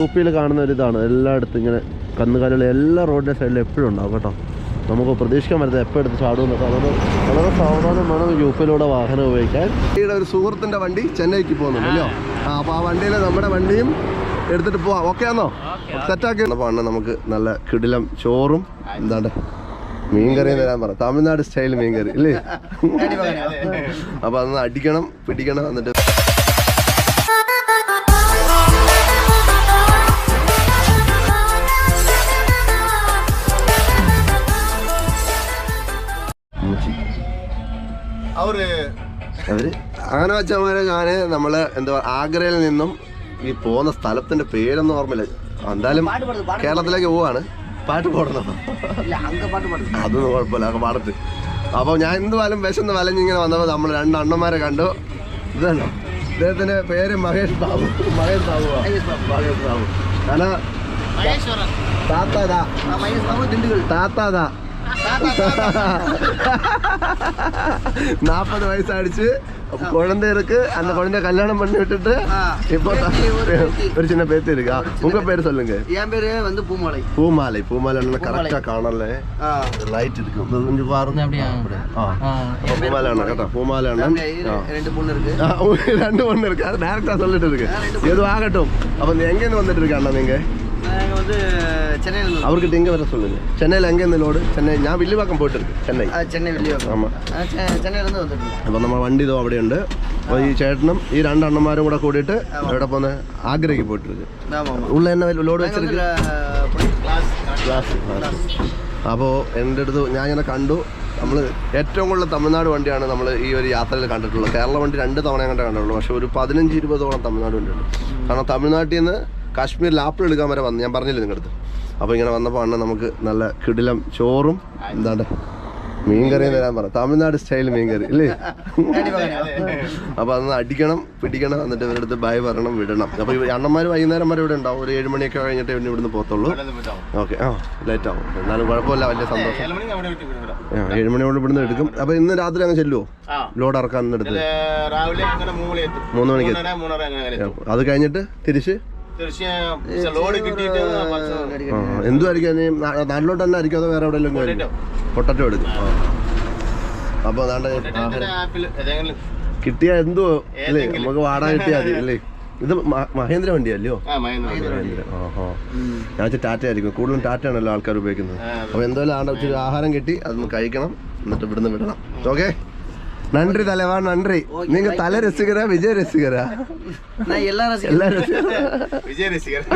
U പിയിൽ കാണുന്ന ഒരു ഇതാണ്. എല്ലായിടത്തും ഇങ്ങനെ കന്നുകാലികൾ എല്ലാ റോഡിന്റെ സൈഡിലും എപ്പോഴും ഉണ്ടാവും കേട്ടോ. നമുക്ക് പ്രതീക്ഷിക്കാൻ പറ്റുന്നത് എപ്പോൾ എടുത്ത് ചാടുമെന്നൊക്കെ അതുകൊണ്ട് വളരെ സാവധാനം വേണം യു പിയിലൂടെ വാഹനം ഉപയോഗിക്കാൻ. ഇവിടെ ഒരു സുഹൃത്തിന്റെ വണ്ടി ചെന്നൈക്ക് പോകുന്നുണ്ടല്ലോ ആ അപ്പോൾ ആ വണ്ടിയിൽ നമ്മുടെ വണ്ടിയും എടുത്തിട്ട് പോവാം. ഓക്കെ ആണോ സെറ്റാക്കി ആണ് നമുക്ക് നല്ല കിടിലം ചോറും എന്താണ്ട് മീൻകറി തരാൻ പറ തമിഴ്നാട് സ്റ്റൈൽ മീൻകറി അല്ലേ അപ്പൊ അതൊന്ന് അടിക്കണം പിടിക്കണം എന്നിട്ട്. അവർ അങ്ങനെ വെച്ചമാരെ ഞാൻ നമ്മൾ എന്താ ആഗ്രയിൽ നിന്നും ഈ പോകുന്ന സ്ഥലത്തിന്റെ പേരൊന്നും ഓർമ്മയില്ല. എന്തായാലും കേരളത്തിലേക്ക് പോവാണ്. പാട്ട് പാടണം. അതൊന്നും കുഴപ്പമില്ല അങ്ങ് പാടത്ത് അപ്പോൾ ഞാൻ എന്തുവാലും വിശന്ന് വലഞ്ഞിങ്ങനെ വന്നപ്പോൾ നമ്മൾ രണ്ട് അണ്ണന്മാരെ കണ്ടു. ഇതാണോ ഇദ്ദേഹത്തിന്റെ പേര് മഹേഷ് ബാബു. മഹേഷ് ബാബു മഹേഷ് ബാബു. കാരണം താത്താതാ. താത്താതാ. நாற்பது வயசு ஆயிடுச்சு குழந்தை இருக்கு. அந்த குழந்தைய கல்யாணம் பண்ணி விட்டுட்டு இப்போ ஒரு சின்ன பேத்து இருக்கா? உங்க பேர் சொல்லுங்க. என் பேரு வந்து பூமாலை. பூமாலை. பூமாலை கரெக்டா காணல. லைட் இருக்கு. கொஞ்சம் பாருங்க. பூமாலை அண்ணா. கேட்டா பூமாலை அண்ணன் ஆ. ரெண்டு பொண்ணு இருக்கு. ரெண்டு ஒண்ணு இருக்கு. அது டேரக்டா சொல்லிட்டு இருக்கு. எது ஆகட்டும். அப்ப நீ எங்க இருந்து வந்துட்டு இருக்க அண்ணா நாங்க? வந்து சென்னையில் அவர்கிட்ட எங்கே வர சொல்லுங்க சென்னையில் எங்கேருந்து லோடு சென்னை ഞാൻ വില്ലുവാക്കം പോയിട്ടുണ്ട് ചെന്നൈ. ചെന്നൈ വില്ലുവാക്കം. ചെന്നൈയിലൊന്ന് വന്നിട്ടുണ്ട് അപ്പോൾ നമ്മൾ വണ്ടി ഇതോ അവിടെയുണ്ട്. അപ്പോൾ ഈ ചേട്ടനും ഈ രണ്ട് അണ്ണന്മാരും കൂടെ കൂടിയിട്ട് എവിടെ പോകുന്നത് ആഗ്രയ്ക്ക് പോയിട്ടുണ്ട്. ഉള്ള എന്നെ ലോഡ് വെച്ചിരിക്കും അപ്പോൾ എന്റെ അടുത്ത് ഞാൻ ഇങ്ങനെ കണ്ടു. നമ്മൾ ഏറ്റവും കൂടുതൽ തമിഴ്നാട് വണ്ടിയാണ് നമ്മൾ ഈ ഒരു യാത്രയിൽ കണ്ടിട്ടുള്ളത്. കേരള വണ്ടി രണ്ട് തവണ കണ്ടേ കണ്ടിട്ടുള്ളൂ. പക്ഷേ ഒരു പതിനഞ്ച് ഇരുപതോളം തമിഴ്നാട് വണ്ടിയുണ്ട്. കാരണം തമിഴ്നാട്ടിൽ നിന്ന് കാശ്മീരിൽ ആപ്പിൾ എടുക്കാൻ വരെ വന്നു. ഞാൻ പറഞ്ഞില്ലേ അടുത്ത് അപ്പോൾ ഇങ്ങനെ വന്നപ്പോൾ ആണ് നമുക്ക് നല്ല കിടിലം ചോറും എന്താണ്ട് മീൻകറി തരാൻ പറ തമിഴ്നാട് സ്റ്റൈൽ മീൻകറി അല്ലേ അപ്പോൾ അതൊന്ന് അടിക്കണം പിടിക്കണം എന്നിട്ട് ഇവരുടെ അടുത്ത് ഭയ പറയണം വിടണം. അപ്പോൾ അണ്ണന്മാർ വൈകുന്നേരം വരെ ഇവിടെ ഉണ്ടാവും. ഒരു ഏഴ് മണിയൊക്കെ കഴിഞ്ഞിട്ട് പിന്നെ ഇവിടുന്ന് പോകത്തുള്ളൂ. ഓക്കെ ആ ലേറ്റ് ആവും. എന്നാലും കുഴപ്പമില്ല വലിയ സന്തോഷം. ഏഴ് മണിയോട് ഇവിടുന്ന് എടുക്കും. അപ്പോൾ ഇന്ന് രാത്രി അങ്ങ് ചെല്ലുമോ ലോഡ് ഇറക്കാൻ എടുത്ത്. മൂന്ന് മണിക്ക് അത് കഴിഞ്ഞിട്ട് തിരിച്ച്? തീർച്ചയായും ലോഡ് കിട്ടിയിട്ട് കുറച്ച് ആ, എന്തുമായിരിക്കും നാ- നാട്ടിലോട്ട് തന്നെ ആയിരിക്കും അതോ വേറെ എവിടെയെങ്കിലും പൊട്ടറ്റോ. എടുക്കും. അപ്പൊ അതാണ്ട് കിട്ടിയ എന്തോ അല്ലേ നമുക്ക് വാടാൻ കിട്ടിയാ മതി അല്ലേ? ഇത് മഹേന്ദ്ര വണ്ടിയല്ലയോ? ആ മഹേന്ദ്ര മഹേന്ദ്ര ആഹാ. ഞാൻ വെച്ചാൽ ടാറ്റ ആയിരിക്കും. കൂടുതലും ടാറ്റയാണല്ലോ ആൾക്കാർ ഉപയോഗിക്കുന്നത്. അപ്പൊ എന്തായാലും ആണ്ട് ആഹാരം കിട്ടി അത് കഴിക്കണം എന്നിട്ട് ഇവിടുന്ന് വിടണം. ഓക്കെ? நன்றி தலைவா நன்றி நீங்க தலை ரசிகரா விஜய் ரசிகரா எல்லா விஜய் ரசிகர்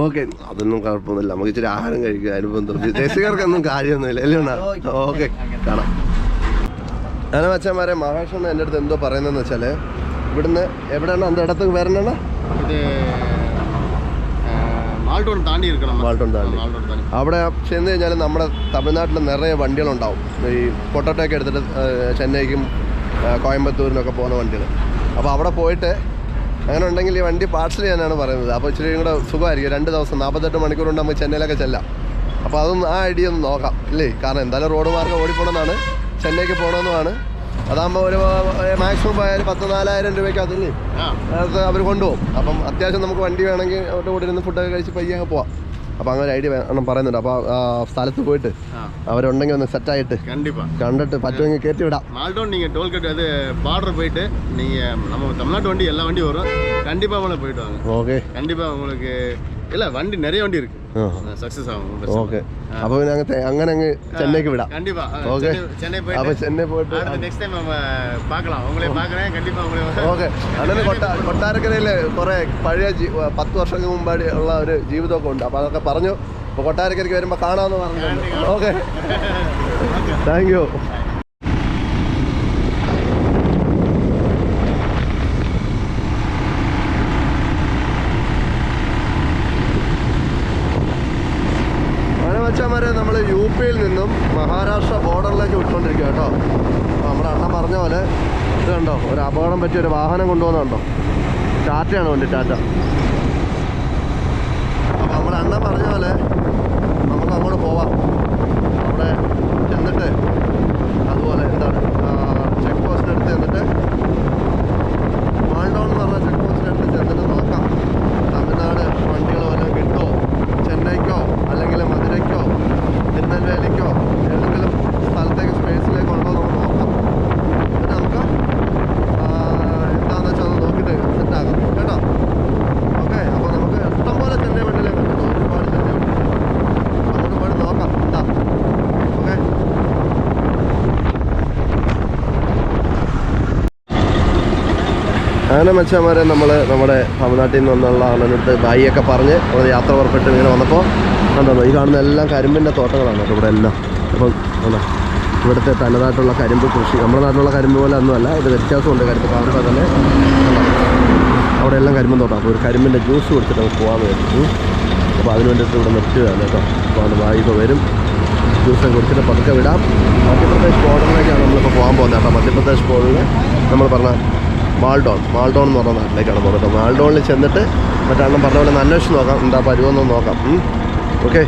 ഓക്കെ അതൊന്നും കുഴപ്പമൊന്നുമില്ല. നമുക്ക് ഇച്ചിരി ആഹാരം കഴിക്കുക അനുബന്ധം രസികർക്കൊന്നും കാര്യമൊന്നുമില്ല അല്ലേ ഓക്കെ കാണാം. ഞാൻ വെച്ചാൽ മഹാഷ്ണ എന്റെ അടുത്ത് എന്തോ പറയുന്നതെന്ന് വെച്ചാൽ ഇവിടുന്ന് എവിടെയാണ്? അന്ത ഇടത്ത് വരണ താണ്ടി താണ്ടി. അവിടെ ചെന്ന് കഴിഞ്ഞാൽ നമ്മുടെ തമിഴ്നാട്ടിൽ നിറയെ വണ്ടികളുണ്ടാവും. ഈ പൊട്ടോട്ടയൊക്കെ എടുത്തിട്ട് ചെന്നൈക്കും കോയമ്പത്തൂരിനൊക്കെ പോകുന്ന വണ്ടികൾ. അപ്പോൾ അവിടെ പോയിട്ട് അങ്ങനെ ഉണ്ടെങ്കിൽ ഈ വണ്ടി പാർസൽ ചെയ്യാനാണ് പറയുന്നത്. അപ്പോൾ ഇച്ചിരി കൂടെ സുഖമായിരിക്കും. രണ്ട് ദിവസം നാൽപ്പത്തെട്ട് മണിക്കൂർ കൊണ്ട് നമുക്ക് ചെന്നൈയിലൊക്കെ ചെല്ലാം. അപ്പോൾ അതൊന്നും ആ ഐഡിയ ഒന്ന് നോക്കാം. ഇല്ലേ? കാരണം എന്തായാലും റോഡ് മാർഗം ഓടിപ്പോണമെന്നാണ് ചെന്നൈക്ക് പോകണമെന്നുമാണ് അതാകുമ്പോൾ ഒരു മാക്സിമം പോയാൽ പത്ത് നാലായിരം രൂപയ്ക്ക് അതില്ലേ ஆ അത് അവർ കൊണ്ടുപോകും അപ്പം അത്യാവശ്യം നമുക്ക് വണ്ടി വേണമെങ്കിൽ അവരുടെ കൂടെ ഇരുന്ന് ഫുഡൊക്കെ കഴിച്ച് പയ്യെ അങ്ങ് പോവാം അപ്പം അങ്ങനെ ഐഡിയ വേണം പറയുന്നുണ്ട് അപ്പോൾ ആ സ്ഥലത്ത് പോയിട്ട് ஆ അവരുണ്ടെങ്കിൽ ഒന്ന് സെറ്റായിട്ട് கண்டிப்பா കണ്ടിട്ട് പറ്റുമെങ്കിൽ കയറ്റി വിടാം மால்டோன் நீங்கள் டோல்கேட் அது பார்டர் போயிட்டு நீங்கள் நம்ம தமிழ்நாட்டு வண்டி எல்லா வண்டியும் வரும் கண்டிப்பாக உங்களை போயிட்டு வாங்க ഓക്കെ கண்டிப்பாக உங்களுக்கு இல்லை வண்டி நிறைய வண்டி இருக்கு സക്സസ് ആവും ഓക്കെ. അപ്പൊ പിന്നെ അങ്ങനത്തെ അങ്ങനെ അങ്ങ് ചെന്നൈക്ക് വിടാം. ഓക്കെ. അപ്പൊ ചെന്നൈ പോയിട്ട് ഓക്കെ. അങ്ങനെ കൊട്ടാരക്കരയിലെ കുറെ പഴയ പത്ത് വർഷങ്ങൾക്ക് മുമ്പാടി ഉള്ള ഒരു ജീവിതമൊക്കെ ഉണ്ട്. അപ്പൊ അതൊക്കെ പറഞ്ഞു. അപ്പൊ കൊട്ടാരക്കരയ്ക്ക് വരുമ്പോ കാണാമെന്ന് പറഞ്ഞു ഓക്കെ. താങ്ക് യു നമ്മൾ യു പിയിൽ നിന്നും മഹാരാഷ്ട്ര ബോർഡറിലേക്ക് വിട്ടുകൊണ്ടിരിക്കുക കേട്ടോ. നമ്മുടെ അണ്ണ പറഞ്ഞ പോലെ ഇത് കണ്ടോ? ഒരു അപകടം പറ്റിയ ഒരു വാഹനം കൊണ്ടുപോകുന്നുണ്ടോ ടാറ്റയാണ് വണ്ടി ടാറ്റ. അപ്പോൾ നമ്മുടെ അണ്ണ പറഞ്ഞ പോലെ നമുക്ക് അങ്ങോട്ട് പോവാം അവിടെ ചെന്നിട്ട് അതുപോലെ എന്താണ് ചെക്ക് പോസ്റ്റിന്റെ അടുത്ത് ചെന്നിട്ട് മാൾഡോൺ എന്ന് പറഞ്ഞ ചെക്ക് പോസ്റ്റിന്റെ അടുത്ത് ചെന്നിട്ട് നോക്കാം തമിഴ്നാട് അങ്ങനെ മച്ചാമാരെ നമ്മൾ നമ്മുടെ തമിഴ്നാട്ടിൽ നിന്ന് വന്നുള്ള ആളിനടുത്ത് ബായിയൊക്കെ പറഞ്ഞ് നമ്മൾ യാത്ര പുറപ്പെട്ട് ഇങ്ങനെ വന്നപ്പോൾ കണ്ടോ ഈ കാണുന്ന എല്ലാം കരിമ്പിന്റെ തോട്ടങ്ങളാണ് കേട്ടോ ഇവിടെ എല്ലാം. അപ്പം കണ്ടോ ഇവിടുത്തെ തനതായിട്ടുള്ള കരിമ്പ് കൃഷി നമ്മുടെ നാട്ടിലുള്ള കരിമ്പ് പോലെ ഒന്നുമല്ല ഇത് വ്യത്യാസമുണ്ട് കരിമ്പ് കാണുമ്പോൾ തന്നെ? അവിടെ എല്ലാം കരിമ്പ് തോട്ടം. അപ്പോൾ ഒരു കരിമ്പിന്റെ ജ്യൂസ് കൊടുത്തിട്ട് നമുക്ക് പോകാമെന്ന് വിചാരിച്ചു. അപ്പോൾ അതിന് വേണ്ടിയിട്ട് ഇവിടെ നിർത്തിയതാണ് കേട്ടോ. അപ്പോൾ അത് വായിപ്പോൾ വരും. ജ്യൂസൊക്കെ കുടിച്ചിട്ട് പതുക്കെ വിടാം. മധ്യപ്രദേശ് ബോർഡറിലേക്കാണ് നമ്മളിപ്പോൾ പോകാൻ പോകുന്നത് കേട്ടോ. മധ്യപ്രദേശ് ബോർഡറിൽ നമ്മൾ പറഞ്ഞ മാൾഡോൺ. മാൾഡോൺ എന്ന് പറഞ്ഞ നാട്ടിലേക്കാണ് പോകുന്നത്. മാൾഡോണിൽ ചെന്നിട്ട് മറ്റെണ്ണം പറഞ്ഞ പോലെ അന്വേഷിച്ച് നോക്കാം. എന്താ പരുവെന്ന് നോക്കാം. ഓക്കെ.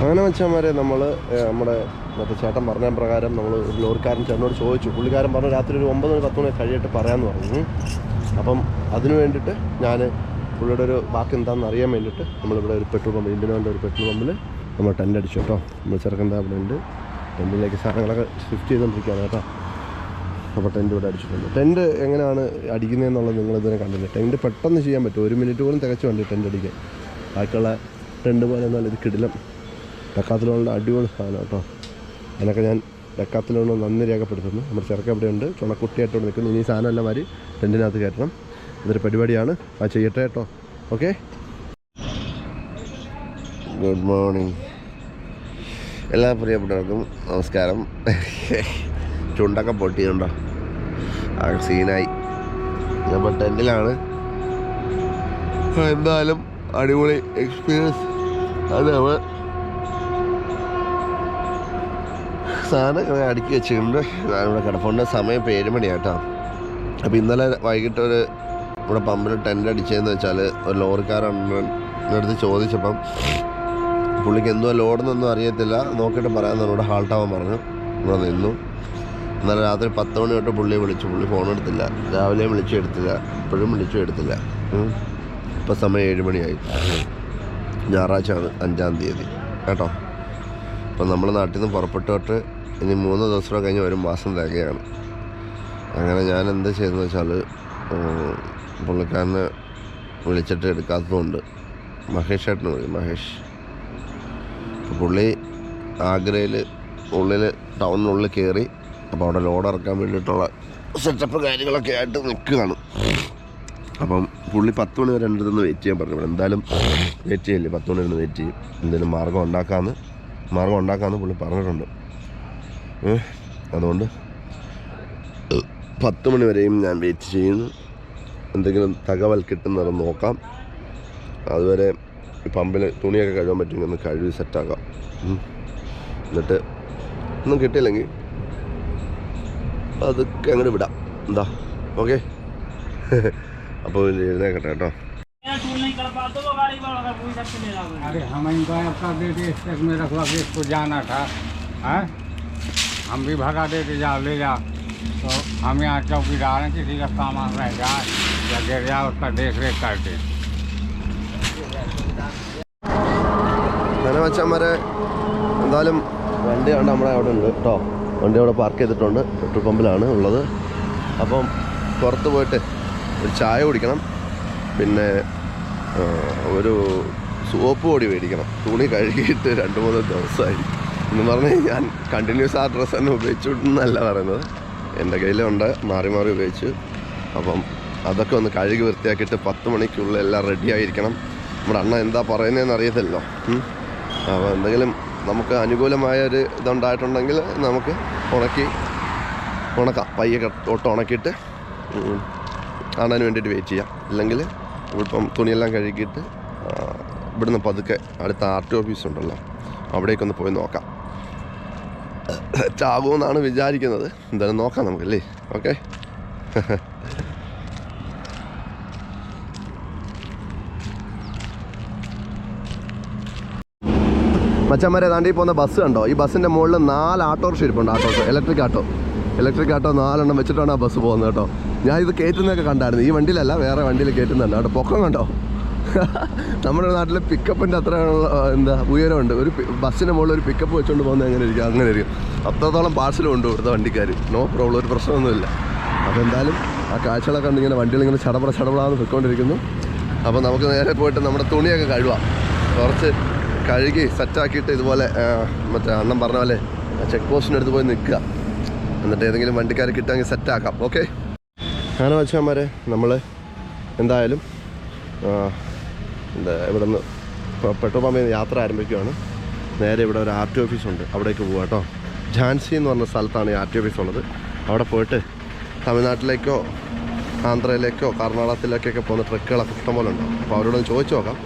അങ്ങനെ വെച്ചാൽ നമ്മൾ നമ്മുടെ മറ്റേ ചേട്ടൻ പറഞ്ഞ പ്രകാരം നമ്മൾ ഒരു ലോറിക്കാരൻ ചേട്ടനോട് ചോദിച്ചു. പുള്ളിക്കാരൻ പറഞ്ഞു രാത്രി ഒരു ഒമ്പത് മണി പത്ത് മണി കഴിയിട്ട് പറയാമെന്ന് പറഞ്ഞു. അപ്പം അതിന് വേണ്ടിയിട്ട് ഞാൻ പുള്ളിയുടെ ഒരു ബാക്കി എന്താണെന്ന് അറിയാൻ വേണ്ടിയിട്ട് നമ്മളിവിടെ ഒരു പെട്രോൾ പമ്പ് ഇന്ത്യൻ ഒരു പെട്രോൾ പമ്പിൽ നമ്മൾ ടെന്റ് അടിച്ചു കേട്ടോ. നമ്മൾ ചെറുക്കെന്താ അവിടെ ഉണ്ട്. ടെന്റിലേക്ക് സാധനങ്ങളൊക്കെ ഷിഫ്റ്റ് ചെയ്തുകൊണ്ടിരിക്കുകയാണ് കേട്ടോ. അപ്പോൾ ടെന്റ് ഇവിടെ അടിച്ചിട്ടുണ്ട്. ടെന്റ് എങ്ങനെയാണ് അടിക്കുന്നതെന്നുള്ളത് നിങ്ങൾ ഇതുവരെ കണ്ടില്ല? ടെന്റ് പെട്ടെന്ന് ചെയ്യാൻ പറ്റും. ഒരു മിനിറ്റ് പോലും തികച്ചു വേണ്ടി ടെന്റ് അടിക്കാൻ. ബാക്കിയുള്ള ടെന്റ് പോലെ എന്നാൽ ഇത് കിടിലം. ഡക്കാത്തിലുള്ള അടിപൊളി സാധനം കേട്ടോ. അതിനൊക്കെ ഞാൻ ഡക്കാത്തിലുള്ള നന്ദി രേഖപ്പെടുത്തുന്നു. നമ്മുടെ ചെറുക്ക ഇവിടെ ഉണ്ട്. ചുണക്കുട്ടിയായിട്ട് ഇവിടെ നിൽക്കുന്നു. ഇനി സാധനം എല്ലാം മാറി ടെന്റിനകത്ത് കയറ്റണം. ഇതൊരു പരിപാടിയാണ്. അത് ചെയ്യട്ടെ കേട്ടോ. ഓക്കെ? ഗുഡ് മോർണിംഗ് എല്ലാ പ്രിയപ്പെട്ടവർക്കും നമസ്കാരം. ചുണ്ടൊക്കെ പൊട്ടിയുണ്ടോ ആ സീനായി അപ്പോൾ ടെന്റിലാണ് എന്തായാലും അടിപൊളി എക്സ്പീരിയൻസ് അത് നമ്മൾ സാധനം അടുക്കി വെച്ചിട്ടുണ്ട്. ഞാനിവിടെ കിടപ്പുണ്ട്. സമയം കേട്ടോ അപ്പോൾ ഇന്നലെ വൈകിട്ട് ഒരു ഇവിടെ പമ്പിൽ ടെന്റ് അടിച്ചതെന്ന് വെച്ചാൽ ഒരു ലോറിക്കാരന്റെ ചോദിച്ചപ്പം പുള്ളിക്ക് എന്തോ ലോഡെന്നൊന്നും അറിയത്തില്ല. നോക്കിയിട്ട് പറയാമെന്ന് ഇവിടെ ഹാൾട്ടാവാൻ പറഞ്ഞു. ഇവിടെ നിന്നു. ഇന്നലെ രാത്രി പത്ത് മണി തൊട്ട് പുള്ളിയെ വിളിച്ചു. പുള്ളി ഫോൺ എടുത്തില്ല. രാവിലെയും വിളിച്ചു എടുത്തില്ല. ഇപ്പോഴും വിളിച്ചു എടുത്തില്ല. ഇപ്പോൾ സമയം ഏഴ് മണിയായി. ഞായറാഴ്ച ആണ് അഞ്ചാം തീയതി. കേട്ടോ? അപ്പം നമ്മൾ നാട്ടിൽ നിന്ന് പുറപ്പെട്ടോട്ട് ഇനി മൂന്ന് ദിവസം കഴിഞ്ഞ് ഒരു മാസം തികയാണ്. അങ്ങനെ ഞാൻ എന്താ ചെയ്തതെന്ന് വെച്ചാൽ പുള്ളിക്കാരനെ വിളിച്ചിട്ട് എടുക്കാത്തതുകൊണ്ട് മഹേഷ് ഏട്ടന് വിളി മഹേഷ്. പുള്ളി ആഗ്രയിൽ ഉള്ളിൽ ടൗണിനുള്ളിൽ കയറി അപ്പോൾ അവിടെ ലോഡ് ഇറക്കാൻ വേണ്ടിയിട്ടുള്ള സെറ്റപ്പ് കാര്യങ്ങളൊക്കെ ആയിട്ട് നിൽക്കുകയാണ്. അപ്പം പുള്ളി പത്ത് മണി വരെ എന്റെ വെയിറ്റ് ചെയ്യാൻ പറഞ്ഞു. എന്തായാലും വെയിറ്റ് ചെയ്യില്ലേ? പത്ത് മണി വരെ വെയിറ്റ് ചെയ്യും. എന്തെങ്കിലും മാർഗം ഉണ്ടാക്കാമെന്ന് മാർഗം ഉണ്ടാക്കാമെന്ന് പുള്ളി പറഞ്ഞിട്ടുണ്ട്. അതുകൊണ്ട് പത്ത് മണി വരെയും ഞാൻ വെയിറ്റ് ചെയ്യുന്നു. എന്തെങ്കിലും തകവൽ കിട്ടുന്നത് നോക്കാം. അതുവരെ പമ്പിൽ തുണിയൊക്കെ കഴുകാൻ പറ്റുമെങ്കിൽ ഒന്ന് കഴുകി സെറ്റാക്കാം. എന്നിട്ട് ഒന്നും കിട്ടിയില്ലെങ്കിൽ അതൊക്കെ അങ്ങോട്ട് വിടാം എന്താ ഓക്കെ അപ്പോൾ എഴുന്നേക്കട്ടെ കേട്ടോ अरे हम इनको आपका दे दिए स्टेक में रखवा के इसको जाना था हैं हम भी भगा देते जाओ ले जाओ तो हम यहाँ चौकीदार हैं किसी का सामान रह जाए या गिर जाए उसका देख रेख करते അങ്ങനെ വെച്ചാൽ എന്തായാലും വണ്ടി ഉണ്ട് നമ്മുടെ അവിടെ ഉണ്ട് കേട്ടോ വണ്ടി അവിടെ പാർക്ക് ചെയ്തിട്ടുണ്ട്. പെട്രോൾ പമ്പിലാണ് ഉള്ളത്. അപ്പം പുറത്ത് പോയിട്ട് ഒരു ചായ കുടിക്കണം. പിന്നെ ഒരു സോപ്പ് പൊടി മേടിക്കണം. തുണി കഴുകിയിട്ട് രണ്ട് മൂന്ന് ദിവസമായി. എന്ന് പറഞ്ഞ് ഞാൻ കണ്ടിന്യൂസ് ആ ഡ്രസ്സ് തന്നെ ഉപയോഗിച്ചുകൊണ്ടെന്നല്ല പറയുന്നത്. എന്റെ കയ്യിലുണ്ട് മാറി മാറി ഉപയോഗിച്ച്. അപ്പം അതൊക്കെ ഒന്ന് കഴുകി വൃത്തിയാക്കിയിട്ട് പത്ത് മണിക്കുള്ളിൽ എല്ലാം റെഡി ആയിരിക്കണം. നമ്മുടെ അണ്ണ എന്താ പറയുന്നതെന്ന് അറിയത്തില്ലല്ലോ. അപ്പോൾ എന്തെങ്കിലും നമുക്ക് അനുകൂലമായ ഒരു ഇതുണ്ടായിട്ടുണ്ടെങ്കിൽ നമുക്ക് ഉണക്കി ഉണക്കാം. പയ്യെ ഒട്ട് ഉണക്കിയിട്ട് കാണാൻ വേണ്ടിയിട്ട് വെയിറ്റ് ചെയ്യാം. ഇല്ലെങ്കിൽ ഇപ്പം തുണിയെല്ലാം കഴുകിയിട്ട് ഇവിടുന്ന് പതുക്കെ അടുത്ത ആർ ടി ഓഫീസ് ഉണ്ടല്ലോ അവിടേക്കൊന്ന് പോയി നോക്കാം. ചാകുമെന്നാണ് വിചാരിക്കുന്നത്. എന്തായാലും നോക്കാം നമുക്കല്ലേ? ഓക്കെ മച്ചന്മാരെ താണ്ടി പോകുന്ന ബസ് കണ്ടോ? ഈ ബസ്സിന്റെ മുകളിൽ നാല് ഓട്ടോറിക്ഷ ഇരിപ്പുണ്ട് ഓട്ടോസ് ഇലക്ട്രിക് ആട്ടോ. ഇലക്ട്രിക് ആട്ടോ നാലെണ്ണം വെച്ചിട്ടാണ് ആ ബസ് പോകുന്നത് കേട്ടോ. ഞാൻ ഇത് കയറ്റുന്നതൊക്കെ കണ്ടായിരുന്നു. ഈ വണ്ടിയിലല്ല വേറെ വണ്ടിയിൽ കയറ്റുന്നുണ്ട് അവിടെ പൊക്കം കണ്ടോ? നമ്മുടെ നാട്ടിലെ പിക്കപ്പിന്റെ അത്ര എന്താ ഉയരമുണ്ട്. ഒരു ബസ്സിന്റെ മുകളിൽ ഒരു പിക്കപ്പ് വെച്ചുകൊണ്ട് പോകുന്നത് എങ്ങനെ ഇരിക്കും? അങ്ങനെ ഇരിക്കും. അത്രത്തോളം പാഴ്സലും ഉണ്ട് ഇവിടുത്തെ വണ്ടിക്കാർ നോ പ്രോബ്ലം ഒരു പ്രശ്നമൊന്നുമില്ല. അപ്പോൾ എന്തായാലും ആ കാഴ്ചകളൊക്കെ കണ്ട് ഇങ്ങനെ വണ്ടികൾ ഇങ്ങനെ ചടപട ചടപടാന്ന് പൊയ്ക്കൊണ്ടിരിക്കുന്നു അപ്പോൾ നമുക്ക് നേരെ പോയിട്ട് നമ്മുടെ തുണിയൊക്കെ കഴുകാം കുറച്ച് കഴുകി സെറ്റാക്കിയിട്ട് ഇതുപോലെ മറ്റേ അണ്ണം പറഞ്ഞ പോലെ ചെക്ക് പോസ്റ്റിന്റെ അടുത്ത് പോയി നിൽക്കുക. എന്നിട്ട് ഏതെങ്കിലും വണ്ടിക്കാർ കിട്ടുമെങ്കിൽ സെറ്റാക്കാം ഓക്കെ അങ്ങനെ വെച്ചാൽ നമ്മൾ എന്തായാലും എന്താ ഇവിടെ നിന്ന് പെട്രോൾ പമ്പിൽ നിന്ന് യാത്ര ആരംഭിക്കുകയാണ്. നേരെ ഇവിടെ ഒരു ആർ ടി ഓഫീസുണ്ട് അവിടേക്ക് പോകാം കേട്ടോ. ഝാൻസി എന്ന് പറഞ്ഞ സ്ഥലത്താണ് ഈ ആർ ടി ഓഫീസ് ഉള്ളത്. അവിടെ പോയിട്ട് തമിഴ്നാട്ടിലേക്കോ ആന്ധ്രയിലേക്കോ കർണാടകത്തിലേക്കൊക്കെ പോകുന്ന ട്രക്കുകളൊക്കെ ഇഷ്ടംപോലെ ഉണ്ടാവും അപ്പോൾ അവരോട് ചോദിച്ചു നോക്കാം.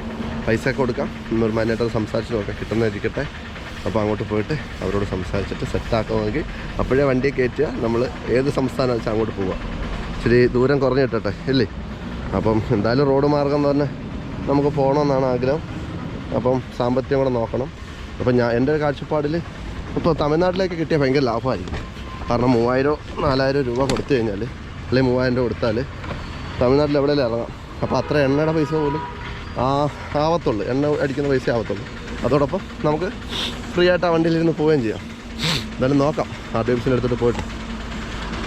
പൈസ ഒക്കെ കൊടുക്കാം. ഇന്നൊരു മാനായിട്ട് സംസാരിച്ച് നോക്കാം കിട്ടുന്നതായിരിക്കട്ടെ. അപ്പോൾ അങ്ങോട്ട് പോയിട്ട് അവരോട് സംസാരിച്ചിട്ട് സെറ്റാക്കണമെങ്കിൽ അപ്പോഴേ വണ്ടിയെ കയറ്റുക. നമ്മൾ ഏത് സംസ്ഥാനം വെച്ചാൽ അങ്ങോട്ട് പോവുക. ഇച്ചിരി ദൂരം കുറഞ്ഞ് കിട്ടട്ടെ ഇല്ലേ? അപ്പം എന്തായാലും റോഡ് മാർഗം തന്നെ നമുക്ക് പോകണമെന്നാണ് ആഗ്രഹം. അപ്പം സാമ്പത്തികം കൂടെ നോക്കണം. അപ്പം ഞാൻ എന്റെ ഒരു കാഴ്ചപ്പാടിൽ ഇപ്പോൾ തമിഴ്നാട്ടിലേക്ക് കിട്ടിയാൽ ഭയങ്കര ലാഭമായിരിക്കും. കാരണം മൂവായിരം നാലായിരം രൂപ കൊടുത്തു കഴിഞ്ഞാൽ അല്ലെങ്കിൽ മൂവായിരം രൂപ കൊടുത്താൽ തമിഴ്നാട്ടിൽ എവിടെയെങ്കിലും ഇറങ്ങാം. അപ്പോൾ അത്ര എണ്ണയുടെ പൈസ പോലും ആ ആവത്തുള്ളൂ. എണ്ണ അടിക്കുന്ന പൈസ ആവത്തുള്ളൂ. അതോടൊപ്പം നമുക്ക് ഫ്രീ ആയിട്ട് ആ വണ്ടിയിലിരുന്ന് പോവുകയും ചെയ്യാം. എന്തായാലും നോക്കാം. ടി ഓഫീസിന്റെ അടുത്തോട്ട് പോയിട്ട്.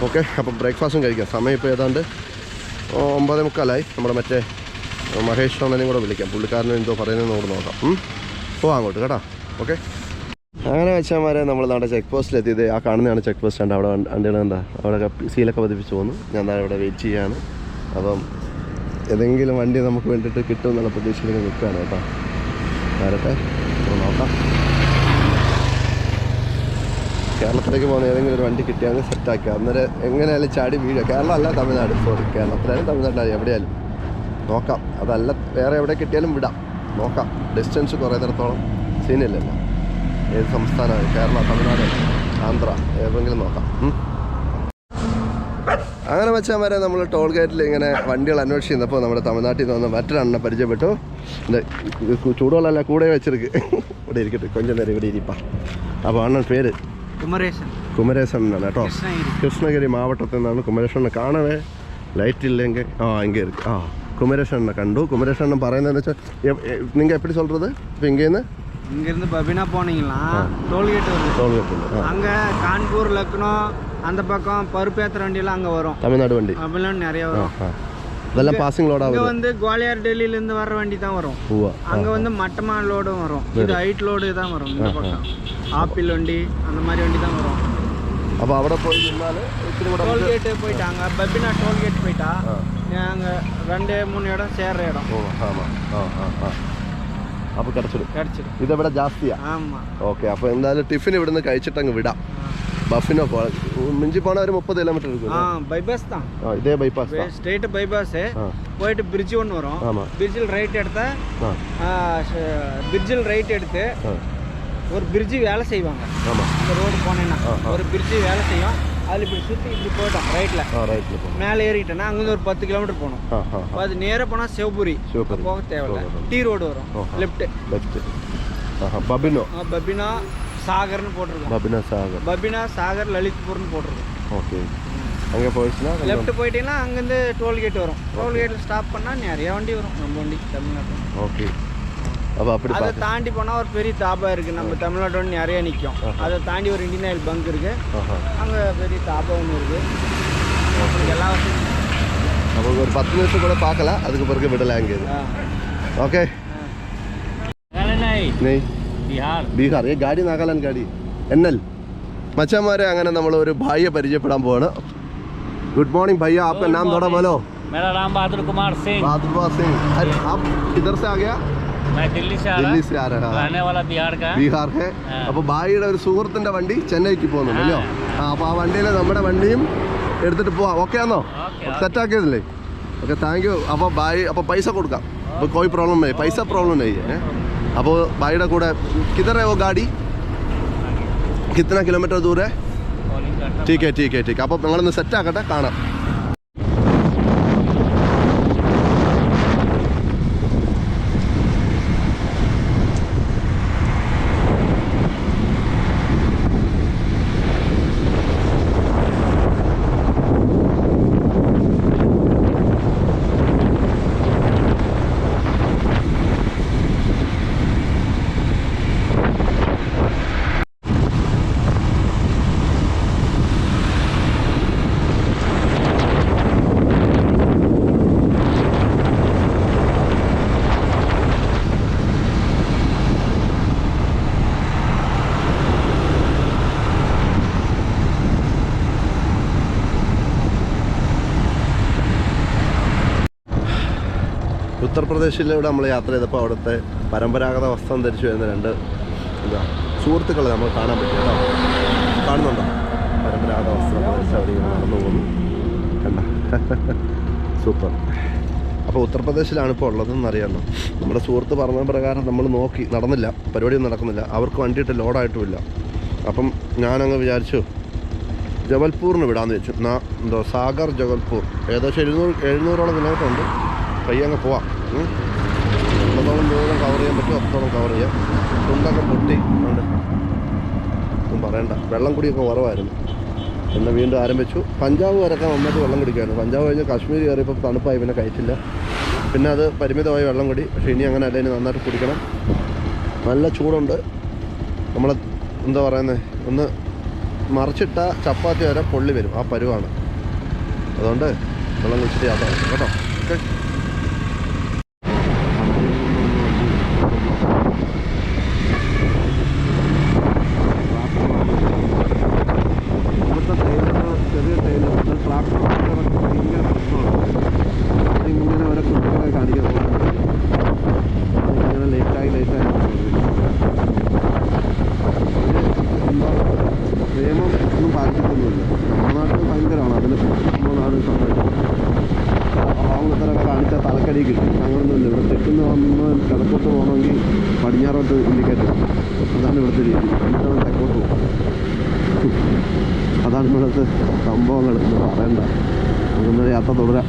ഓക്കെ അപ്പം ബ്രേക്ക്ഫാസ്റ്റും കഴിക്കാം. സമയം ഇപ്പോൾ ഏതാണ്ട് ഒമ്പത് മുക്കാലായി. നമ്മുടെ മറ്റേ മഹേഷ് അണ്ണനെയും കൂടെ വിളിക്കാം. പുള്ളിക്കാരനും എന്തോ പറയുന്നതെന്ന് കൂടെ നോക്കാം? പോവാം അങ്ങോട്ട് കേട്ടോ. ഓക്കെ. അങ്ങനെ വെച്ചാൽ നമ്മൾ നമ്മുടെ ചെക്ക് പോസ്റ്റിൽ എത്തിയത് ആ കാണുന്നതാണ് ചെക്ക് പോസ്റ്റ് ഉണ്ട് അവിടെ വണ്ടികൾ എന്താ അവിടെ സീലൊക്കെ പതിപ്പിച്ച് പോകുന്നു. ഞാൻ ഇവിടെ വെയിറ്റ് ചെയ്യാണ് അപ്പം ഏതെങ്കിലും വണ്ടി നമുക്ക് വേണ്ടിയിട്ട് കിട്ടും എന്നുള്ള പ്രതീക്ഷയിൽ നിൽക്കുകയാണ് കേട്ടോ. വരട്ടെ നോക്കാം. കേരളത്തിലേക്ക് പോകുന്ന ഏതെങ്കിലും ഒരു വണ്ടി കിട്ടിയാൽ സെറ്റാക്കുക അന്നേരം എങ്ങനെയായാലും ചാടി വീഴുക. കേരളം അല്ല തമിഴ്നാട്. സോറി കേരളത്തിലായാലും തമിഴ്നാട്ടിലായാലും എവിടെയാലും നോക്കാം. അതല്ല വേറെ എവിടെ കിട്ടിയാലും വിടാം. നോക്കാം. ഡിസ്റ്റൻസ് കുറേ നേരത്തോളം സീനില്ലല്ലോ ഏത് സംസ്ഥാനമാണ്? കേരള തമിഴ്നാട് ആന്ധ്ര ഏതെങ്കിലും നോക്കാം. അങ്ങനെ വെച്ചാൽ നമ്മൾ ടോൾ ഗേറ്റിൽ ഇങ്ങനെ വണ്ടികൾ അന്വേഷിച്ചപ്പോൾ നമ്മുടെ തമിഴ്നാട്ടിൽ നിന്ന് വന്ന മറ്റൊരെണ്ണം പരിചയപ്പെട്ടു. ചൂടുവെള്ളമല്ല കൂടെ വെച്ചിരിക്കു. ഇവിടെ ഇരിക്കട്ടെ കൊഞ്ചം നേരം ഇവിടെ ഇരിപ്പാ. അപ്പോൾ അണ്ണൻ പേര്? കുമരേശൻ. കുമരേശൻ എന്നാണ് കേട്ടോ. കൃഷ്ണഗിരി. മാവട്ടത്തിൽ നിന്നാണ് குமரேஷனை കാണവേ ലൈറ്റ് ഇല്ലെങ്കിൽ ആ ഇങ്ങനെ ഇരിക്കും. ആ കുമരേശണ്ണ കണ്ടു. കുമരേശണ്ണൻ പറയുന്നതെന്ന് വെച്ചാൽ നിങ്ങൾ എപ്പടി சொல்றது ഇങ്ങനെ ബബിന இங்கேருந்து ടോൾ ഗേറ്റ് ടോൾ ഗേറ്റ് അങ്ങ കാൺപൂർ ലക്നോ அந்த பக்கம் பருப்பேத்துற வண்டியெல்லாம் அங்க வரும் தமிழ்நாடு வண்டி அப்படிலாம் நிறைய ஆ வரும் ஆ இதெல்லாம் பாசிங் லோடாக இங்க வருது வந்து குவாலியார் டெல்லியில இருந்து வர்ற வண்டி தான் வரும் பூவா அங்க வந்து மட்டமா லோடும் வரும் இது ஹைட் லோடு தான் வரும் இந்த பக்கம் ஆப்பிள் வண்டி அந்த மாதிரி வண்டி தான் வரும் അപ്പോൾ അവിടെ പോയി നിന്നാൽ ഇത്തിരി കൂടെ നമുക്ക് டோல்கேட் போயிட்டாங்க பபினா டோல்கேட் போயிட்டா நாங்க ரெண்டு மூணு இடம் சேர்ற இடம் ഓ ആമാ ആ ആ ആ അപ്പോൾ കിടച്ചിടും கிடைச்சிடும் ഇതെവിടെ ജാസ്തിയാ ஆமா ഓക്കെ അപ്പോൾ എന്തായാലും ടിഫിൻ ഇവിടുന്ന് കഴിച്ചിട്ട് അങ്ങ് വിടാം பஃபினோ காலேஜ் மிஞ்சி போனால் ஒரு முப்பது கிலோமீட்டர் இருக்கும் ஆ பைபாஸ் தான். இதே பைபாஸ் தான். ஸ்ட்ரெயிட் பைபாஸு போயிட்டு பிரிட்ஜ் ஒன்று வரும். ஆமாம் பிரிட்ஜில் ரைட் எடுத்தா பிரிட்ஜில் ரைட் எடுத்து ஒரு பிரிட்ஜு வேலை செய்வாங்க. ஆமாம் இந்த ரோடு போனேன்னா ஒரு பிரிட்ஜு வேலை செய்யும். அதில் இப்படி சுற்றி இப்படி போயிட்டோம் ரைட்டில் ரைட்டில் மேலே ஏறிட்டேன்னா அங்கேருந்து ஒரு பத்து கிலோமீட்டர் போகணும். அது நேராக போனால் சிவபுரி. போக தேவையில்லை. டி ரோடு வரும். லெஃப்ட்டு லெஃப்ட்டு பபினோ பபினோ சாகர்னு போட்டிருக்கோம். பபினா சாகர். பபினா சாகர் லலித்பூர்னு போட்டிருக்கோம். ஓகே. அங்கே போயிடுச்சுன்னா லெஃப்ட் போயிட்டீங்கன்னா அங்கேருந்து டோல்கேட் வரும். டோல்கேட்டில் ஸ்டாப் பண்ணால் நிறைய வண்டி வரும். நம்ம வண்டி தமிழ்நாட்டில். ஓகே அப்போ அப்படி அதை தாண்டி போனால் ஒரு பெரிய தாபா இருக்குது நம்ம தமிழ்நாட்டோட நிறைய நிற்கும் அதை தாண்டி ஒரு இண்டியன் ஆயில் பங்க் இருக்குது அங்கே பெரிய தாபா ஒன்று இருக்குது எல்லாம் வசதியும் அப்போ ஒரு பத்து நிமிஷம் கூட பார்க்கலாம் அதுக்கு பிறகு விடலாம் இங்கே ஓகே நெய். ओके नहीं ബിഹാർ ബീഹാർ ഈ ഗാഡി നാഗാലാൻഡ് ഗാഡി എന്നൽ മച്ചാമാരെ അങ്ങനെ നമ്മൾ ഒരു ഭായിയെ പരിചയപ്പെടാൻ പോവാണ് ഗുഡ് मॉर्निंग भैया आपका नाम थोड़ा बोलो मेरा नाम बहादुर कुमार सिंह बहादुर सिंह अरे आप किधर से आ गया मैं दिल्ली से आ दिल्ली रहा से आ रहा है रहने वाला बिहार का ബീഹാർ ഹെ അപ്പോൾ ഭായിയുടെ ഒരു സുഹൃത്തിന്റെ വണ്ടി ചെന്നൈക്ക് പോകുന്നുണ്ടല്ലോ ആ അപ്പോൾ ആ വണ്ടിയിൽ നമ്മുടെ വണ്ടിയും എടുത്തിട്ട് പോവാം ഓക്കെ ആണോ ഓക്കെ, സെറ്റ് ആക്കിയതല്ലേ ഓക്കെ താങ്ക് യു അപ്പോൾ ബായി അപ്പോൾ പൈസ കൊടുക്കാം അപ്പോൾ कोई प्रॉब्लम नहीं പൈസ प्रॉब्लम नहीं है അപ്പോൾ ഭായിയുടെ കൂടെ കിതർ ഹേ ഗാഡി? കിത്തന കിലോമീറ്റർ ദൂരെ? ടീക്കെ ടീക്കെ ടീക്കെ അപ്പോൾ ഞങ്ങളൊന്ന് സെറ്റ് ആക്കട്ടെ കാണാം. ഉത്തർപ്രദേശിലൂടെ നമ്മൾ യാത്ര ചെയ്തപ്പോൾ അവിടുത്തെ പരമ്പരാഗത വസ്ത്രം ധരിച്ചു വരുന്ന രണ്ട് എന്താ സുഹൃത്തുക്കളെ നമ്മൾ കാണാൻ പറ്റും കേട്ടോ. കാണുന്നുണ്ടോ? പരമ്പരാഗത വസ്ത്രം ധരിച്ച് അവിടെ ഇങ്ങനെ നടന്നു പോകുന്നു. കണ്ട. സൂപ്പർ. അപ്പോൾ ഉത്തർപ്രദേശിലാണ് ഇപ്പോൾ ഉള്ളതെന്ന് അറിയാമല്ലോ. നമ്മുടെ സുഹൃത്ത് പറഞ്ഞ പ്രകാരം നമ്മൾ നോക്കി നടന്നില്ല. പരിപാടിയൊന്നും നടക്കുന്നില്ല. അവർക്ക് വണ്ടിയിട്ട് ലോഡായിട്ടുമില്ല. അപ്പം ഞാനങ്ങ് വിചാരിച്ചു ജബൽപൂറിന് വിടാമെന്ന് വെച്ചു. നാ എന്തോ സാഗർ ജബൽപൂർ. ഏകദേശം എഴുന്നൂറ് എഴുന്നൂറോളം കിലോമീറ്റർ ഉണ്ട് പയ്യങ്ങ് പോവാം. എത്രത്തോളം ദൂരം കവർ ചെയ്യാൻ പറ്റുമോ അത്രത്തോളം കവർ ചെയ്യാം. തുണ്ടൊക്കെ പൊട്ടി. ഉണ്ട് ഒന്നും പറയണ്ട. വെള്ളം കുടിയൊക്കെ കുറവായിരുന്നു. പിന്നെ വീണ്ടും ആരംഭിച്ചു. പഞ്ചാബ് വരൊക്കെ നന്നായിട്ട് വെള്ളം കുടിക്കുകയായിരുന്നു പഞ്ചാബ് കഴിഞ്ഞ് കാശ്മീർ കയറിയപ്പോൾ തണുപ്പായി പിന്നെ കഴിച്ചില്ല. പിന്നെ അത് പരിമിതമായി വെള്ളം കുടി. പക്ഷേ ഇനി അങ്ങനെ അല്ല ഇനി നന്നായിട്ട് കുടിക്കണം. നല്ല ചൂടുണ്ട്. നമ്മൾ എന്താ പറയുന്നത് ഒന്ന് മറിച്ചിട്ട ചപ്പാത്തി വരെ പൊള്ളി വരും. ആ പരുവാണ്. അതുകൊണ്ട് വെള്ളം കുടിച്ചിട്ട് യാത്ര കേട്ടോ? ഓക്കെ. അതാണ് ഇവിടുത്തെ സംഭവങ്ങൾ എന്ന് പറയണ്ട. നമുക്കൊന്ന് യാത്ര തുടരാം.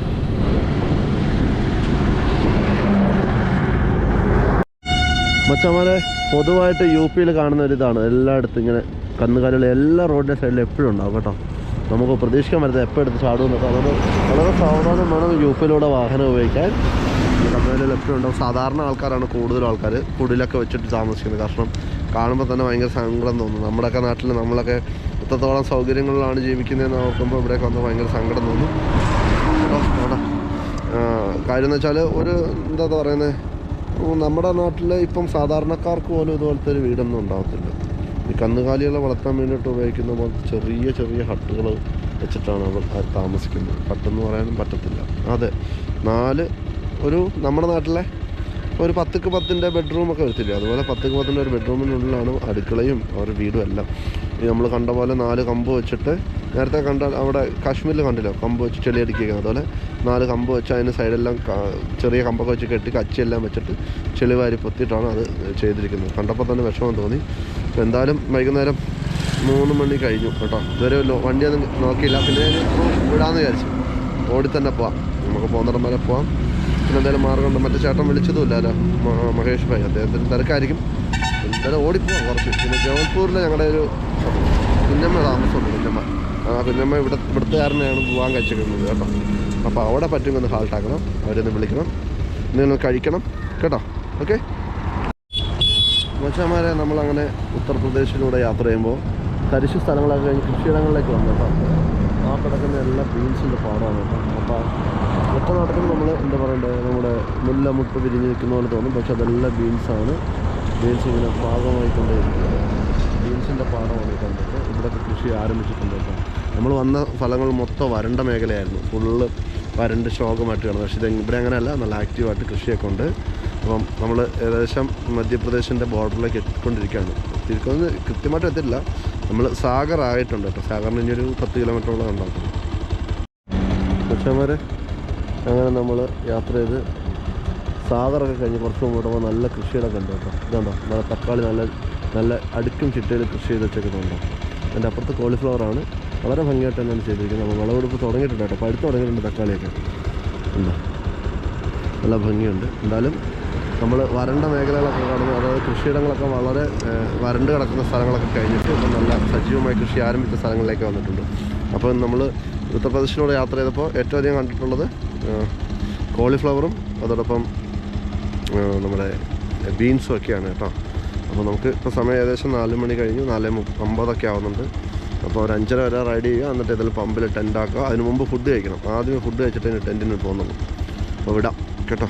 മച്ചമാരെ പൊതുവായിട്ട് യു പിയിൽ കാണുന്ന ഒരു ഇതാണ്. എല്ലായിടത്തും ഇങ്ങനെ കന്നുകാലികൾ എല്ലാ റോഡിന്റെ സൈഡിലും എപ്പോഴും ഉണ്ടാവും കേട്ടോ. നമുക്ക് പ്രതീക്ഷിക്കാൻ പറ്റത്തില്ല എപ്പോൾ എടുത്ത് ചാടുമെന്നൊക്കെ അതുകൊണ്ട് വളരെ സാവധാനം വേണം യു പിയിലൂടെ വാഹനം ഉപയോഗിക്കാൻ. കന്നുകാലികൾ എപ്പോഴും ഉണ്ടാവും. സാധാരണ ആൾക്കാരാണ് കൂടുതലും ആൾക്കാർ കുടിലൊക്കെ വെച്ചിട്ട് താമസിക്കുന്നത്. കാരണം കാണുമ്പോൾ തന്നെ ഭയങ്കര സങ്കടം തോന്നും. നമ്മുടെയൊക്കെ നാട്ടിൽ നമ്മളൊക്കെ എത്രത്തോളം സൗകര്യങ്ങളിലാണ് ജീവിക്കുന്നതെന്ന് നോക്കുമ്പോൾ ഇവിടെയൊക്കെ വന്ന് ഭയങ്കര സങ്കടം തോന്നും. കാര്യം എന്ന് വെച്ചാൽ ഒരു എന്താ പറയുന്നത് നമ്മുടെ നാട്ടിൽ ഇപ്പം സാധാരണക്കാർക്ക് പോലും ഇതുപോലത്തെ ഒരു വീടൊന്നും ഉണ്ടാകത്തില്ല ഈ കന്നുകാലികളെ വളർത്താൻ വേണ്ടിയിട്ട് ഉപയോഗിക്കുന്ന പോലത്തെ ചെറിയ ചെറിയ ഹട്ടുകൾ വെച്ചിട്ടാണ് അവർ താമസിക്കുന്നത്. ഹട്ടെന്ന് പറയാനും പറ്റത്തില്ല. അതെ നാല് ഒരു നമ്മുടെ നാട്ടിലെ ഒരു പത്തുക്ക് പത്തിന്റെ ബെഡ്റൂമൊക്കെ വരത്തില്ല? അതുപോലെ പത്തുക്ക് പത്തിന്റെ ഒരു ബെഡ്റൂമിനുള്ളിലാണ് അടുക്കളയും അവരുടെ വീടും എല്ലാം. ഈ നമ്മൾ കണ്ട പോലെ നാല് കമ്പ് വെച്ചിട്ട് നേരത്തെ കണ്ട അവിടെ കാശ്മീരിൽ കണ്ടില്ലോ? കമ്പ് വെച്ച് ചെളി അടിക്കുക അതുപോലെ നാല് കമ്പ് വെച്ച് അതിന് സൈഡെല്ലാം ചെറിയ കമ്പൊക്കെ വെച്ച് കെട്ടി കച്ചിയെല്ലാം വെച്ചിട്ട് ചെളി വാരി പൊത്തിയിട്ടാണ് അത് ചെയ്തിരിക്കുന്നത്. കണ്ടപ്പോൾ തന്നെ വിഷമം തോന്നി. എന്തായാലും വൈകുന്നേരം മൂന്ന് മണി കഴിഞ്ഞു കേട്ടോ. ഇതുവരെ വണ്ടിയൊന്നും നോക്കിയില്ല. പിന്നെ വിടാമെന്ന് വിചാരിച്ചു. ഓടി തന്നെ പോവാം. നമുക്ക് പോകുന്നിടം വരെ പോവാം. പിന്നെ എന്തായാലും മാർഗമുണ്ട് മറ്റേ ചേട്ടൻ വിളിച്ചതുമില്ലല്ലോ മഹേഷ് ഭായി. അദ്ദേഹത്തിന് തിരക്കായിരിക്കും. എന്തായാലും ഓടിപ്പോവാം കുറച്ച്. പിന്നെ ജവൽപൂരിൽ ഞങ്ങളുടെ ഒരു കുഞ്ഞമ്മ താമസമുണ്ട് കുഞ്ഞമ്മ. ആ കുഞ്ഞമ്മ ഇവിടെ ഇവിടുത്തുകാരനെയാണ് പോകാൻ കഴിച്ചിരിക്കുന്നത് കേട്ടോ. അപ്പോൾ അവിടെ പറ്റുമെങ്കിൽ ഒന്ന് ഹാൾട്ടാക്കണം അവരൊന്ന് വിളിക്കണം. എന്തെങ്കിലും കഴിക്കണം. കേട്ടോ? ഓക്കെ മച്ചാമാരെ നമ്മളങ്ങനെ ഉത്തർപ്രദേശിലൂടെ യാത്ര ചെയ്യുമ്പോൾ തരിശു സ്ഥലങ്ങളൊക്കെ കഴിഞ്ഞ് കൃഷിയിടങ്ങളിലേക്ക് വന്നു ആ കിടക്കുന്ന എല്ലാ ബീൻസിന്റെ പാടമാണ് കേട്ടോ. അപ്പോൾ ഒറ്റ നാട്ടിൽ നമ്മൾ എന്താ പറയണ്ടേ നമ്മുടെ മുല്ല മുട്ട് പിരിഞ്ഞ് നിൽക്കുന്ന പോലെ തോന്നും. പക്ഷെ അതെല്ലാം ബീൻസാണ് ബീൻസ് ഇങ്ങനെ പാകമായിക്കൊണ്ടേയിരിക്കുന്നത് ബീൻസിന്റെ പാടമാണ് കണ്ടത്. ഇവിടെ കൃഷി ആരംഭിച്ചിട്ടുണ്ട് കേട്ടോ നമ്മൾ വന്ന ഫലങ്ങൾ മൊത്തം വരണ്ട മേഖലയായിരുന്നു. ഫുള്ള് വരണ്ട് ശോകമായിട്ട് കിടന്നു. പക്ഷേ ഇത് ഇവിടെ അങ്ങനെയല്ല. നല്ല ആക്റ്റീവായിട്ട് കൃഷിയൊക്കെ ഉണ്ട്. അപ്പം നമ്മൾ ഏകദേശം മധ്യപ്രദേശിന്റെ ബോർഡറിലേക്ക് എത്തിക്കൊണ്ടിരിക്കുകയാണ്. എത്തിയിരിക്കുന്നത് കൃത്യമായിട്ട് എത്തില്ല നമ്മൾ സാഗർ ആയിട്ടുണ്ട് കേട്ടോ. സാഗറിന് ഇനി ഒരു പത്ത് കിലോമീറ്ററോളം ഉണ്ടാക്കും പക്ഷേമാരെ അങ്ങനെ നമ്മൾ യാത്ര ചെയ്ത് സാഗറൊക്കെ കഴിഞ്ഞ് കുറച്ച് മുമ്പോട്ട് നല്ല കൃഷിയുടെ കണ്ടു കേട്ടോ. ഇതുണ്ടോ? നല്ല തക്കാളി നല്ല നല്ല അടുക്കും ചിട്ടയിൽ കൃഷി ചെയ്ത് വെച്ചേക്കുന്നുണ്ടോ? എന്റെ അപ്പുറത്ത് കോളിഫ്ലവറാണ് വളരെ ഭംഗിയായിട്ട് തന്നെയാണ് ചെയ്തിരിക്കുന്നത്. നമ്മൾ വിളവെടുപ്പ് തുടങ്ങിയിട്ടുണ്ട് കേട്ടോ. പഴുത്ത് തുടങ്ങിയിട്ടുണ്ട് തക്കാളിയൊക്കെ. ഉണ്ടോ? നല്ല ഭംഗിയുണ്ട്. എന്തായാലും നമ്മൾ വരണ്ട മേഖലകളൊക്കെ കടന്ന് അതായത് കൃഷിയിടങ്ങളൊക്കെ വളരെ വരണ്ട് കിടക്കുന്ന സ്ഥലങ്ങളൊക്കെ കഴിഞ്ഞിട്ട് ഇപ്പം നല്ല സജീവമായി കൃഷി ആരംഭിച്ച സ്ഥലങ്ങളിലേക്ക് വന്നിട്ടുണ്ട്. അപ്പോൾ നമ്മൾ ഉത്തർപ്രദേശിലൂടെ യാത്ര ചെയ്തപ്പോൾ ഏറ്റവും അധികം കണ്ടിട്ടുള്ളത് കോളിഫ്ലവറും അതോടൊപ്പം നമ്മുടെ ബീൻസും ഒക്കെയാണ് കേട്ടോ. അപ്പോൾ നമുക്ക് ഇപ്പോൾ സമയം ഏകദേശം നാല് മണി കഴിഞ്ഞു നാല് അമ്പതൊക്കെ ആവുന്നുണ്ട്. അപ്പോൾ ഒരു അഞ്ചര വരെ റൈഡ് ചെയ്യുക എന്നിട്ട് ഇതിൽ പമ്പിൽ ടെന്റ് ആക്കുക. അതിന് മുമ്പ് ഫുഡ് കഴിക്കണം. ആദ്യമേ ഫുഡ് കഴിച്ചിട്ട് ടെന്റിന് പോകുന്നുള്ളൂ. അപ്പോൾ വിടാം കേട്ടോ.